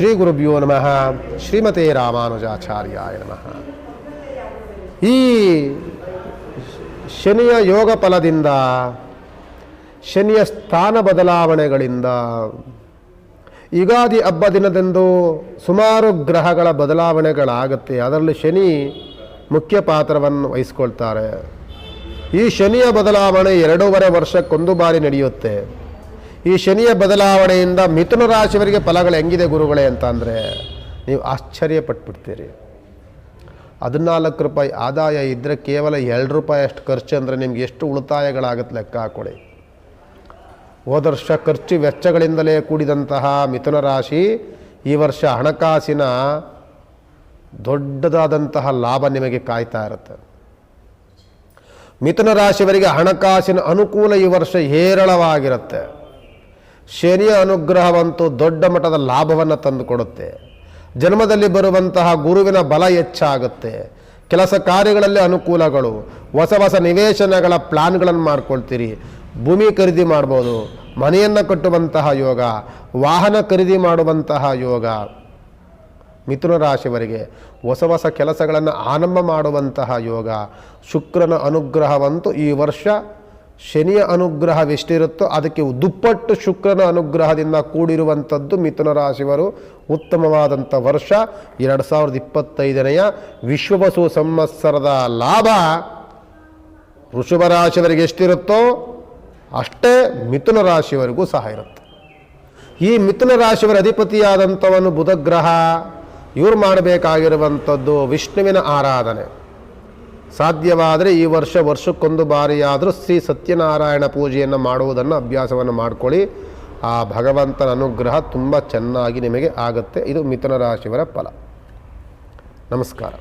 ಶ್ರೀ ಗುರುಭ್ಯೋ ನಮಃ ಶ್ರೀಮತೆ ರಾಮಾನುಜಾಚಾರ್ಯಾಯ ನಮಃ ಈ ಶನಿಯ ಯೋಗ ಫಲದಿಂದ, ಶನಿಯ ಸ್ಥಾನ ಬದಲಾವಣೆಗಳಿಂದ, ಯುಗಾದಿ ಹಬ್ಬ ದಿನದಂದು ಸುಮಾರು ಗ್ರಹಗಳ ಬದಲಾವಣೆಗಳಾಗುತ್ತೆ. ಅದರಲ್ಲಿ ಶನಿ ಮುಖ್ಯ ಪಾತ್ರವನ್ನು ವಹಿಸ್ಕೊಳ್ತಾರೆ. ಈ ಶನಿಯ ಬದಲಾವಣೆ ಎರಡೂವರೆ ವರ್ಷಕ್ಕೊಂದು ಬಾರಿ ನಡೆಯುತ್ತೆ. ಈ ಶನಿಯ ಬದಲಾವಣೆಯಿಂದ ಮಿಥುನ ರಾಶಿಯವರಿಗೆ ಫಲಗಳು ಹೆಂಗಿದೆ ಗುರುಗಳೇ ಅಂತ ಅಂದರೆ ನೀವು ಆಶ್ಚರ್ಯಪಟ್ಬಿಡ್ತೀರಿ. ಹದಿನಾಲ್ಕು ರೂಪಾಯಿ ಆದಾಯ ಇದ್ದರೆ ಕೇವಲ ಎರಡು ರೂಪಾಯಿ ಅಷ್ಟು ಖರ್ಚು ಅಂದರೆ ನಿಮ್ಗೆ ಎಷ್ಟು ಉಳಿತಾಯಗಳಾಗುತ್ತೆ ಲೆಕ್ಕ ಹಾಕೊಳ್ಳಿ ಹೋದ ವರ್ಷ ಖರ್ಚು ವೆಚ್ಚಗಳಿಂದಲೇ ಕೂಡಿದಂತಹ ಮಿಥುನ ರಾಶಿ ಈ ವರ್ಷ ಹಣಕಾಸಿನ ದೊಡ್ಡದಾದಂತಹ ಲಾಭ ನಿಮಗೆ ಕಾಯ್ತಾ ಇರುತ್ತೆ. ಮಿಥುನ ರಾಶಿಯವರಿಗೆ ಹಣಕಾಸಿನ ಅನುಕೂಲ ಈ ವರ್ಷ ಹೇರಳವಾಗಿರುತ್ತೆ. ಶನಿಯ ಅನುಗ್ರಹವಂತೂ ದೊಡ್ಡ ಮಟ್ಟದ ಲಾಭವನ್ನು ತಂದುಕೊಡುತ್ತೆ. ಜನ್ಮದಲ್ಲಿ ಬರುವಂತಹ ಗುರುವಿನ ಬಲ ಹೆಚ್ಚಾಗುತ್ತೆ. ಕೆಲಸ ಕಾರ್ಯಗಳಲ್ಲಿ ಅನುಕೂಲಗಳು, ಹೊಸ ಹೊಸ ನಿವೇಶನಗಳ ಪ್ಲಾನ್ಗಳನ್ನು ಮಾಡ್ಕೊಳ್ತೀರಿ. ಭೂಮಿ ಖರೀದಿ ಮಾಡ್ಬೋದು, ಮನೆಯನ್ನು ಕಟ್ಟುವಂತಹ ಯೋಗ, ವಾಹನ ಖರೀದಿ ಮಾಡುವಂತಹ ಯೋಗ. ಮಿಥುನ ರಾಶಿಯವರಿಗೆ ಹೊಸ ಹೊಸ ಕೆಲಸಗಳನ್ನು ಆರಂಭ ಮಾಡುವಂತಹ ಯೋಗ. ಶುಕ್ರನ ಅನುಗ್ರಹವಂತೂ ಈ ವರ್ಷ ಶನಿಯ ಅನುಗ್ರಹವೆಷ್ಟಿರುತ್ತೋ ಅದಕ್ಕೆ ದುಪ್ಪಟ್ಟು ಶುಕ್ರನ ಅನುಗ್ರಹದಿಂದ ಕೂಡಿರುವಂಥದ್ದು ಮಿಥುನ ರಾಶಿಯವರು ಉತ್ತಮವಾದಂಥ ವರ್ಷ. ಎರಡು ಸಾವಿರದ ಇಪ್ಪತ್ತೈದನೆಯ ವಿಶ್ವವಸು ಸಂವತ್ಸರದ ಲಾಭ ವೃಷಭ ರಾಶಿಯವರಿಗೆ ಎಷ್ಟಿರುತ್ತೋ ಅಷ್ಟೇ ಮಿಥುನ ರಾಶಿಯವರಿಗೂ ಸಹ ಇರುತ್ತೆ. ಈ ಮಿಥುನ ರಾಶಿಯವರ ಅಧಿಪತಿಯಾದಂಥವನು ಬುಧಗ್ರಹ. ಇವರು ಮಾಡಬೇಕಾಗಿರುವಂಥದ್ದು ವಿಷ್ಣುವಿನ ಆರಾಧನೆ. ಸಾಧ್ಯವಾದರೆ ಈ ವರ್ಷ ವರ್ಷಕ್ಕೊಂದು ಬಾರಿಯಾದರೂ ಶ್ರೀ ಸತ್ಯನಾರಾಯಣ ಪೂಜೆಯನ್ನು ಮಾಡುವುದನ್ನು ಅಭ್ಯಾಸವನ್ನು ಮಾಡಿಕೊಳ್ಳಿ. ಆ ಭಗವಂತನ ಅನುಗ್ರಹ ತುಂಬ ಚೆನ್ನಾಗಿ ನಿಮಗೆ ಆಗುತ್ತೆ. ಇದು ಮಿಥುನ ರಾಶಿಯವರ ಫಲ. ನಮಸ್ಕಾರ.